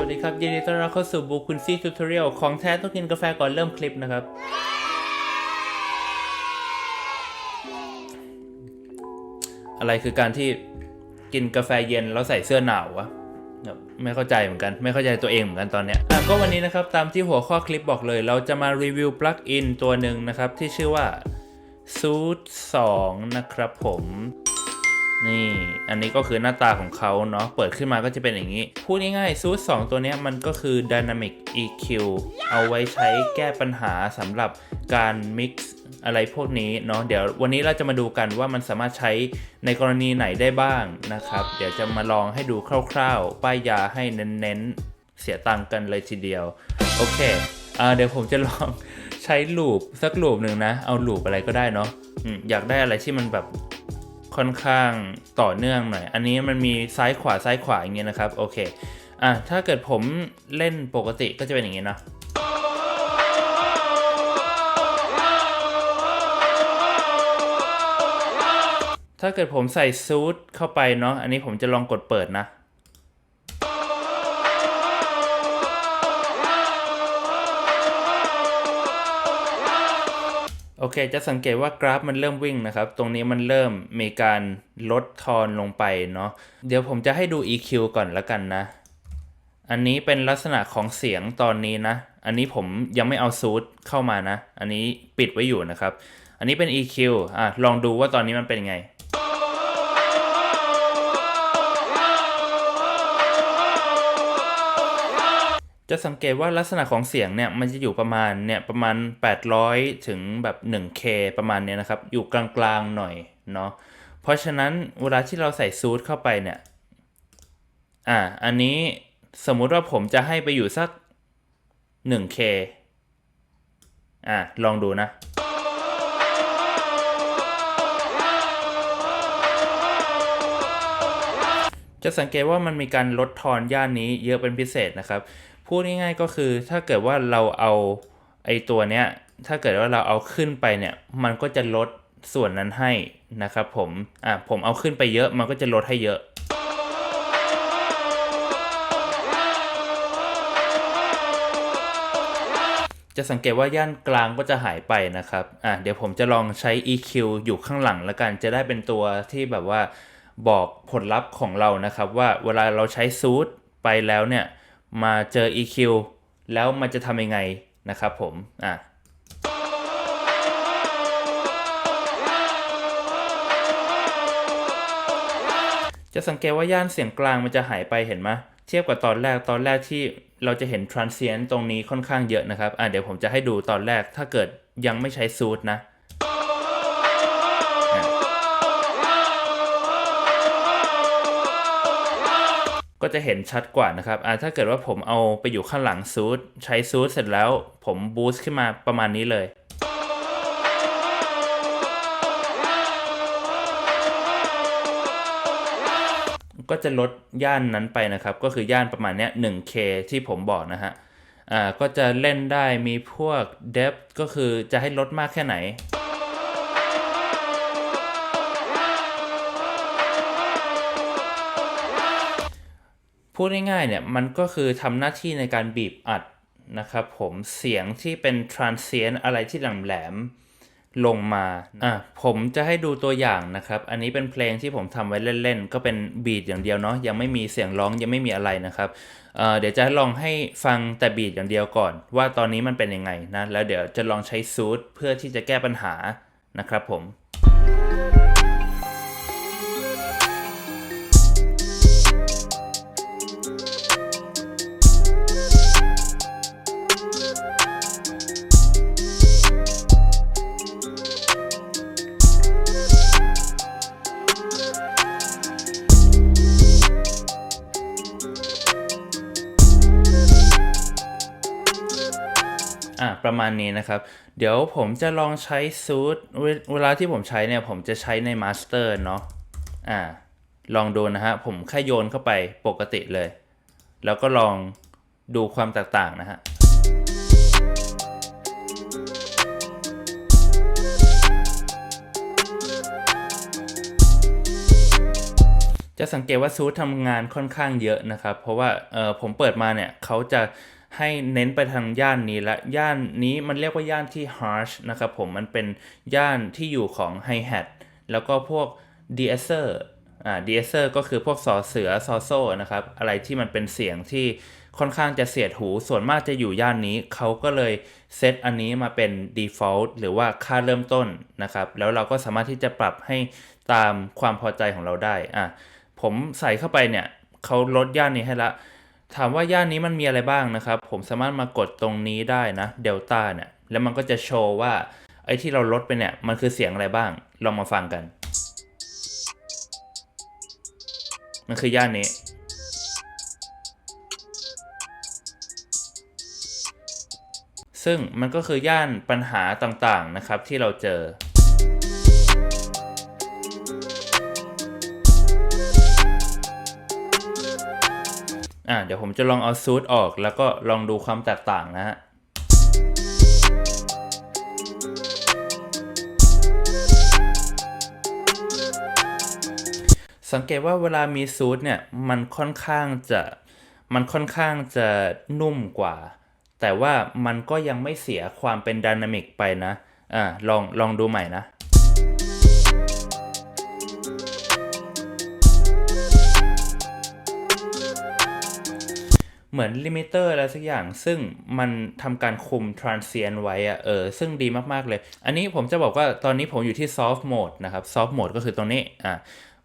วัสดีครับยินดีต้อนรับเข้าสู่บูคุณซี่ทูทอเรียลของแท้ต้องกินกาแฟก่อนเริ่มคลิปนะครับ อะไรคือการที่กินกาแฟเย็นแล้วใส่เสื้อหนาววะไม่เข้าใจเหมือนกัน ไม่เข้าใจตัวเองเหมือนกันตอนเนี้ยอะก็วันนี้นะครับ ตามที่หัวข้อคลิปบอกเลย เราจะมารีวิวปลั๊กอินตัวหนึ่งนะครับ ที่ชื่อว่า s u i t 2นะครับผม นี่อันนี้ก็คือหน้าตาของเขาเนาะเปิดขึ้นมาก็จะเป็นอย่างนี้ พูดง่ายๆซูท2ตัวนี้มันก็คือ Dynamic EQ เอาไว้ใช้แก้ปัญหาสำหรับการ mix อะไรพวกนี้เนาะเดี๋ยววันนี้เราจะมาดูกันว่ามันสามารถใช้ในกรณีไหนได้บ้างนะครับ เดี๋ยวจะมาลองให้ดูคร่าวๆ ป้ายยาให้เน้นๆ เสียตังกันเลยทีเดียว โอเคอ่าเดี๋ยวผมจะลองใช้ลูปสักลูปหนึ่งนะ เอาลูปอะไรก็ได้เนาะอยากได้อะไรที่มันแบบ ค่อนข้างต่อเนื่องหน่อย อันนี้มันมีซ้ายขวาซ้ายขวาอย่างเงี้ยนะครับ โอเค อะ ถ้าเกิดผมเล่นปกติก็จะเป็นอย่างงี้เนาะถ้าเกิดผมใส่ซูทเข้าไปเนาะ อันนี้ผมจะลองกดเปิดนะ โอเค จะสังเกตว่ากราฟมันเริ่มวิ่งนะครับ ตรงนี้มันเริ่มมีการลดทอนลงไปเนาะ เดี๋ยวผมจะให้ดู EQ ก่อนละกันนะ อันนี้เป็นลักษณะของเสียงตอนนี้นะ อันนี้ผมยังไม่เอาซูทเข้ามานะ อันนี้ปิดไว้อยู่นะครับ อันนี้เป็น EQ อะ ลองดูว่าตอนนี้มันเป็นไง จะสังเกตว่าลักษณะของเสียงเนี่ยมันจะอยู่ประมาณเนี่ยประมาณ 800 ถึงแบบ 1K ประมาณเนี้ยนะครับ อยู่กลางๆหน่อยเนาะเพราะฉะนั้นเวลาที่เราใส่ซูทเข้าไปเนี่ยอ่าอันนี้สมมุติว่าผมจะให้ไปอยู่สัก 1K อ่าลองดูนะ จะสังเกตว่ามันมีการลดทอนย่านนี้เยอะเป็นพิเศษนะครับ พูดง่ายๆก็คือถ้าเกิดว่าเราเอาไอตัวเนี้ยถ้าเกิดว่าเราเอาขึ้นไปเนี่ยมันก็จะลดส่วนนั้นให้นะครับผมอะผมเอาขึ้นไปเยอะมันก็จะลดให้เยอะจะสังเกตว่าย่านกลางก็จะหายไปนะครับ อะเดี๋ยวผมจะลองใช้ EQ อยู่ข้างหลังแล้วกัน จะได้เป็นตัวที่แบบว่าบอกผลลัพธ์ของเรานะครับ ว่าเวลาเราใช้ซูทไปแล้วเนี่ย มาเจอ EQ แล้วมันจะทำยังไงนะครับผมอะจะสังเกตว่าย่านเสียงกลางมันจะหายไปเห็นไหมเทียบกับตอนแรกตอนแรกที่เราจะเห็น transient ตรงนี้ค่อนข้างเยอะนะครับอะเดี๋ยวผมจะให้ดูตอนแรกถ้าเกิดยังไม่ใช้ซูทนะ ก็จะเห็นชัดกว่านะครับอะถ้าเกิดว่าผมเอาไปอยู่ข้างหลังซูทใช้ซูทเสร็จแล้ว ผมบูสต์ขึ้นมาประมาณนี้เลยก็จะลดย่านนั้นไปนะครับ ก็คือย่านประมาณเนี้ย 1K ที่ผมบอกนะฮะ อ่า ก็จะเล่นได้มีพวก depth ก็คือจะให้ลดมากแค่ไหน พูดง่ายๆเนี่ยมันก็คือทำหน้าที่ในการบีบอัดนะครับผมเสียงที่เป็น transient อะไรที่แหลมๆลงมาอะผมจะให้ดูตัวอย่างนะครับ อันนี้เป็นเพลงที่ผมทำไว้เล่นๆ ก็เป็นบีทอย่างเดียวเนาะยังไม่มีเสียงร้องยังไม่มีอะไรนะครับเอ่อเดี๋ยวจะลองให้ฟังแต่บีทอย่างเดียวก่อน ว่าตอนนี้มันเป็นยังไงนะแล้วเดี๋ยวจะลองใช้ซูทเพื่อที่จะแก้ปัญหานะครับผม ประมาณนี้นะครับ เดี๋ยวผมจะลองใช้ซูทเวลาที่ผมใช้เนี่ยผมจะใช้ในมาสเตอร์เนาะอ่าลองดูนะฮะ ผมแค่โยนเข้าไปปกติเลย แล้วก็ลองดูความแตกต่างนะฮะจะสังเกตว่าซูททำงานค่อนข้างเยอะนะครับ เพราะว่าเออผมเปิดมาเนี่ยเขาจะ ให้เน้นไปทางย่านนี้และย่านนี้มันเรียกว่าย่านที่ harsh นะครับผมมันเป็นย่านที่อยู่ของ hi hat แล้วก็พวก d e s s e r อ่า d e s s e r ก็คือพวกสอเสือซอโซนะครับอะไรที่มันเป็นเสียงที่ค่อนข้างจะเสียดหูส่วนมากจะอยู่ย่านนี้เขาก็เลยเซตอันนี้มาเป็น default หรือว่าค่าเริ่มต้นนะครับ แล้วเราก็สามารถที่จะปรับให้ตามความพอใจของเราได้อะผมใส่เข้าไปเนี่ยเขาลดย่านนี้ให้ละ ถามว่าย่านนี้มันมีอะไรบ้างนะครับ ผมสามารถมากดตรงนี้ได้นะเดลต้าเนี่ยแล้วมันก็จะโชว์ว่าไอ้ที่เราลดไปเนี่ยมันคือเสียงอะไรบ้าง ลองมาฟังกัน มันคือย่านนี้ ซึ่งมันก็คือย่านปัญหาต่างๆนะครับที่เราเจอ อ่าเดี๋ยวผมจะลองเอาซูทออก แล้วก็ลองดูความแตกต่างนะฮะสังเกตว่าเวลามีซูทเนี่ยมันค่อนข้างจะมันค่อนข้างจะนุ่มกว่า แต่ว่ามันก็ยังไม่เสียความเป็นดินามิกไปนะอ่าลองลองดูใหม่นะ เหมือนลิมิเตอร์อะไรสักอย่าง ซึ่งมันทำการคุม transient ไว้อะเออซึ่งดีมาก ๆ เลย อันนี้ผมจะบอกว่าตอนนี้ผมอยู่ที่ soft mode นะครับ soft mode ก็คือตรงนี้อะ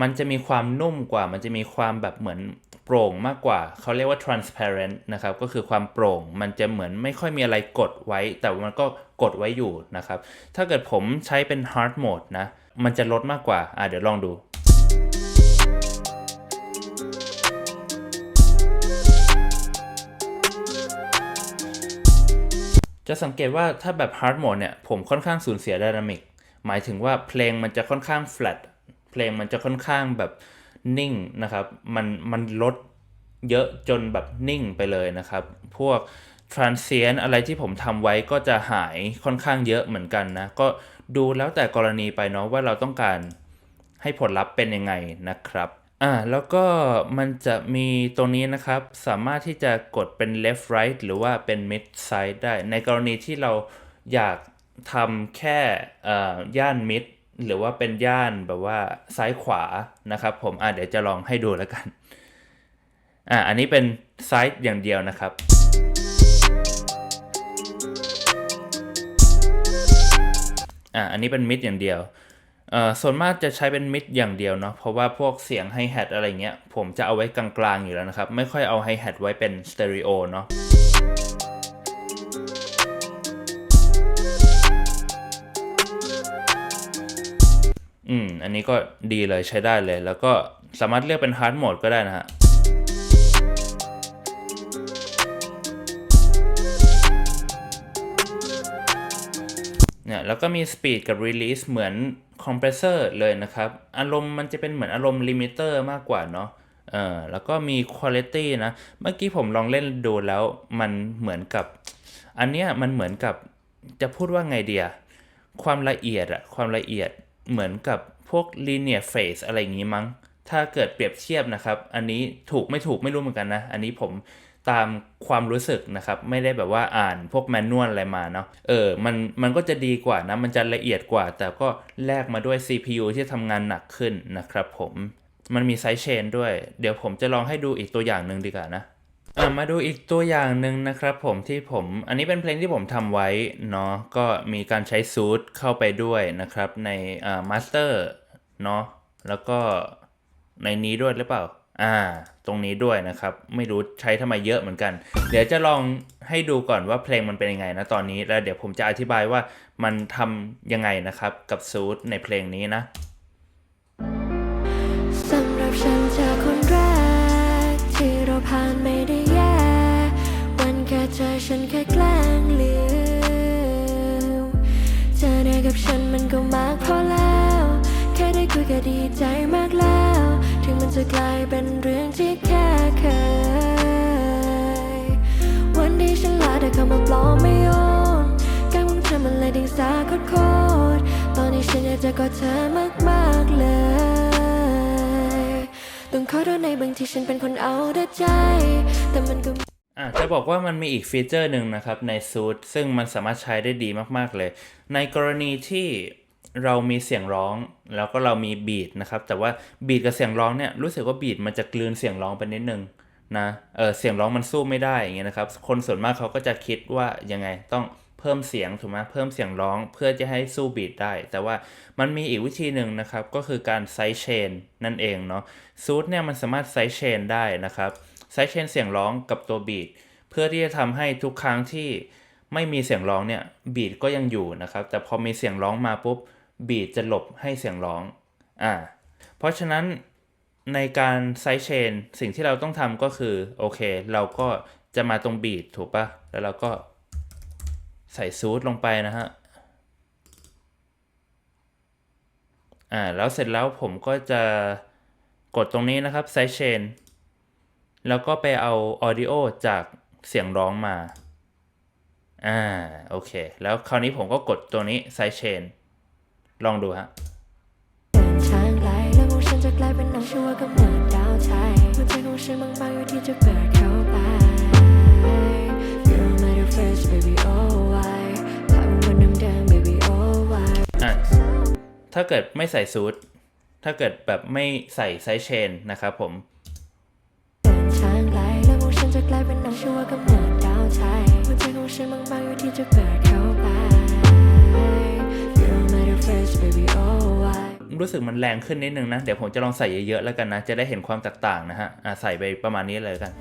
มันจะมีความนุ่มกว่า มันจะมีความแบบเหมือนโปร่งมากกว่า เขาเรียกว่า transparent นะครับ ก็คือความโปร่ง มันจะเหมือนไม่ค่อยมีอะไรกดไว้ แต่มันก็กดไว้อยู่นะครับ ถ้าเกิดผมใช้เป็น hard mode นะ มันจะลดมากกว่า อะเดี๋ยวลองดู จะสังเกตว่าถ้าแบบ hard mode เนี่ยผมค่อนข้างสูญเสีย dynamic หมายถึงว่าเพลงมันจะค่อนข้าง flat เพลงมันจะค่อนข้างแบบนิ่งนะครับ มันมันลดเยอะจนแบบนิ่งไปเลยนะครับ พวก transient อะไรที่ผมทำไว้ก็จะหายค่อนข้างเยอะเหมือนกันนะ ก็ดูแล้วแต่กรณีไปเนาะว่าเราต้องการให้ผลลัพธ์เป็นยังไงนะครับ อ่าแล้วก็มันจะมีตรงนี้นะครับ สามารถที่จะกดเป็น left right หรือว่าเป็น mid side ได้ ในกรณีที่เราอยากทำแค่อ่อย่าน mid หรือว่าเป็นย่านแบบว่าซ้ายขวานะครับ ผมอ่าเดี๋ยวจะลองให้ดูแล้วกันอ่าอันนี้เป็นซ้ายอย่างเดียวนะครับอ่าอันนี้เป็นมิดอย่างเดียว เอ่อส่วนมากจะใช้เป็นมิดอย่างเดียวเนาะเพราะว่าพวกเสียงไฮแฮทอะไรเงี้ย ผมจะเอาไว้กลางๆอยู่แล้วนะครับ ไม่ค่อยเอาไฮแฮทไว้เป็นสเตอริโอเนาะอืม อันนี้ก็ดีเลยใช้ได้เลย แล้วก็สามารถเลือกเป็นฮาร์ดโหมดก็ได้นะฮะ เนี่ยแล้วก็มี speed กับ release เหมือน compressor เลยนะครับ อารมณ์มันจะเป็นเหมือนอารมณ์ limiter มากกว่าเนาะเออแล้วก็มี quality นะ เมื่อกี้ผมลองเล่นดูแล้วมันเหมือนกับ อันเนี้ยมันเหมือนกับจะพูดว่าไงเดียความละเอียดอะความละเอียดเหมือนกับพวก linear phase อะไรอย่างงี้มั้ง ถ้าเกิดเปรียบเทียบนะครับ อันนี้ถูกไม่ถูกไม่รู้เหมือนกันนะ อันนี้ผม ตามความรู้สึกนะครับ ไม่ได้แบบว่าอ่านพวกแมนนวลอะไรมาเนาะเออมันมันก็จะดีกว่านะ มันจะละเอียดกว่า แต่ก็แลกมาด้วย CPU ที่ทำงานหนักขึ้นนะครับผมมันมีไซส์เชนด้วย เดี๋ยวผมจะลองให้ดูอีกตัวอย่างหนึ่งดีกว่านะอะมาดูอีกตัวอย่างหนึ่งนะครับผมที่ผมอันนี้เป็นเพลงที่ผมทำไว้เนาะก็มีการใช้ซูทเข้าไปด้วยนะครับในอ่ามาสเตอร์เนาะแล้วก็ในนี้ด้วยหรือเปล่า อ่า ตรงนี้ด้วยนะครับ ไม่รู้ใช้ทำไมเยอะเหมือนกัน เดี๋ยวจะลองให้ดูก่อนว่าเพลงมันเป็นยังไงนะตอนนี้ แล้วเดี๋ยวผมจะอธิบายว่ามันทำยังไงนะครับกับซูทในเพลงนี้นะสำหรับฉันเธอคนแรก ที่เราผ่านไม่ได้แย่วันแค่เจอฉันแค่แกล้งลืมเจอได้กับฉันมันก็มากพอแล้ว แค่ได้คุยก็ดีใจมาก จะกลายเป็นเรื่องที่แค่เคย วันที่ฉันลาเธอเข้ามาปลอมไม่โยนการของเธอมันเลยดิ่งสาโคตรตอนนี้ฉันอยากจะกอดเธอมากๆเลยต่ต้องขอโทษในบางทีฉันเป็นคนเอาแต่ใจ แต่มันก็อะจะบอกว่ามันมีอีกฟีเจอร์หนึ่งนะครับในซูทซึ่งมันสามารถใช้ได้ดีมากๆเลย ในกรณีที่ เรามีเสียงร้องแล้วก็เรามีบีทนะครับ แต่ว่าบีทกับเสียงร้องเนี่ยรู้สึกว่าบีทมันจะกลืนเสียงร้องไปนิดนึงนะเออเสียงร้องมันสู้ไม่ได้อย่างเงี้ยนะครับ คนส่วนมากเขาก็จะคิดว่ายังไงต้องเพิ่มเสียงถูกไหมเพิ่มเสียงร้องเพื่อจะให้สู้บีทได้ แต่ว่ามันมีอีกวิธีหนึ่งนะครับ ก็คือการไซด์เชนนั่นเองเนาะซูทเนี่ยมันสามารถไซด์เชนได้นะครับไซด์เชนเสียงร้องกับตัวบีทเพื่อที่จะทำให้ทุกครั้งที่ไม่มีเสียงร้องเนี่ยบีทก็ยังอยู่นะครับ แต่พอมีเสียงร้องมาปุ๊บ บีทจะหลบให้เสียงร้องอ่าเพราะฉะนั้นในการไซด์เชนสิ่งที่เราต้องทำก็คือ โอเค เราก็จะมาตรงบีทถูกปะแล้วเราก็ใส่ซูทลงไปนะฮะอ่าแล้วเสร็จแล้วผมก็จะกดตรงนี้นะครับไซด์เชนแล้วก็ไปเอาออดิโอจากเสียงร้องมา อ่า โอเค แล้วคราวนี้ผมก็กดตัวนี้ไซเชน ลองดูฮะเดินทางไกลแล้วของฉันจะกลายเป็นน้องชั่วกับเหมือนดาวไทยหัวใจของฉันบางๆอยู่ที่จะเปิดเข้าไป You're my first baby oh why ภาพมันเดิมๆ baby oh why อะถ้าเกิดไม่ใส่ซูทถ้าเกิดแบบไม่ใส่ไซเชนนะครับผมเดิน รู้สึกมันแรงขึ้นนิดนึงนะ เดี๋ยวผมจะลองใส่เยอะๆแล้วกันนะ จะได้เห็นความแตกต่างนะฮะใส่ไปประมาณนี้เลยกัน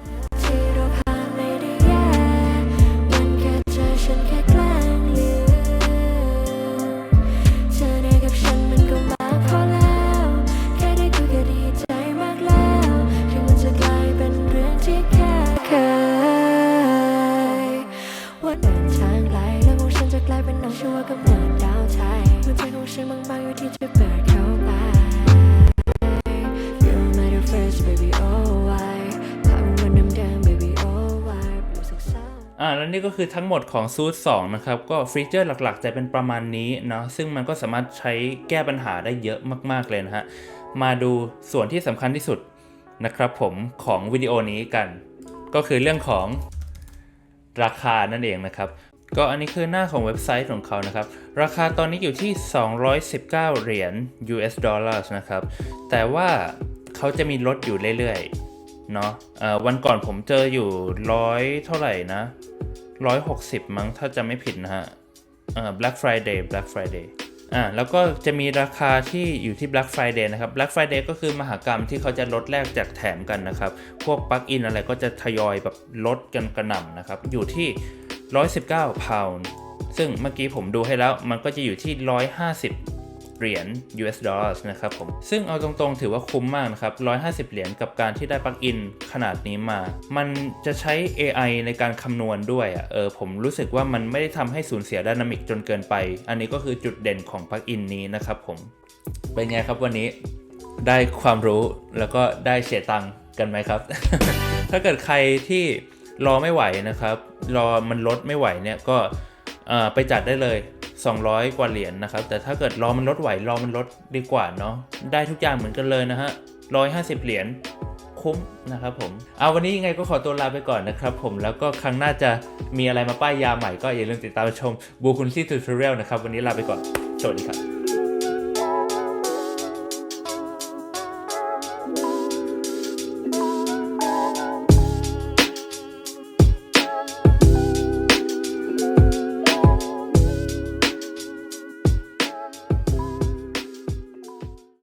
ก็คือทั้งหมดของซูท2นะครับ ก็ฟีเจอร์หลักๆ จะเป็นประมาณนี้เนาะซึ่งมันก็สามารถใช้แก้ปัญหาได้เยอะมากๆเลยนะฮะ มาดูส่วนที่สำคัญที่สุดนะครับผมของวิดีโอนี้กัน ก็คือเรื่องของราคานั่นเองนะครับก็อันนี้คือหน้าของเว็บไซต์ของเขานะครับ ราคาตอนนี้อยู่ที่ 219 เหรียญ US dollars นะครับ แต่ว่าเขาจะมีลดอยู่เรื่อยๆ เนาะเอ่อวันก่อนผมเจออยู่ร้อยเท่าไหร่นะ ร้อยหกสิบมั้งถ้าจะไม่ผิดนะฮะเอ่อ Black Friday Black Friday อ่าแล้วก็จะมีราคาที่อยู่ที่ Black Friday นะครับ Black Friday ก็คือมหากรรมที่เขาจะลดแลกแจกแถมกันนะครับ พวกปลั๊กอินอะไรก็จะทยอยแบบลดกันกระหน่ำนะครับ อยู่ที่ 119พาวน์ซึ่งเมื่อกี้ผมดูให้แล้วมันก็จะอยู่ที่ 150 เหรียญ US dollars นะครับผม ซึ่งเอาตรงๆถือว่าคุ้มมากนะครับ 150 เหรียญกับการที่ได้ปลั๊กอินขนาดนี้มา มันจะใช้ AI ในการคำนวณด้วยอะ เออ ผมรู้สึกว่ามันไม่ได้ทำให้สูญเสีย d y นามิกจนเกินไป อันนี้ก็คือจุดเด่นของปลั๊กอินนี้นะครับผม เป็นไงครับวันนี้ได้ความรู้แล้วก็ได้เสียตังกันไหมครับ ถ้าเกิดใครที่รอไม่ไหวนะครับ รอมันลดไม่ไหวเนี่ยก็ไปจัดได้เลย 200 กว่าเหรียญนะครับ แต่ถ้าเกิดรอมันลดไหวรอมันลดดีกว่าเนาะได้ทุกอย่างเหมือนกันเลยนะฮะ150 เหรียญคุ้มนะครับผมเอาวันนี้ยังไงก็ขอตัวลาไปก่อนนะครับผมแล้วก็ครั้งหน้าจะมีอะไรมาป้ายยาใหม่ก็อย่าลืมติดตามชมบูคุณซี่ทูทอเรียลนะครับ วันนี้ลาไปก่อนสวัสดีครับ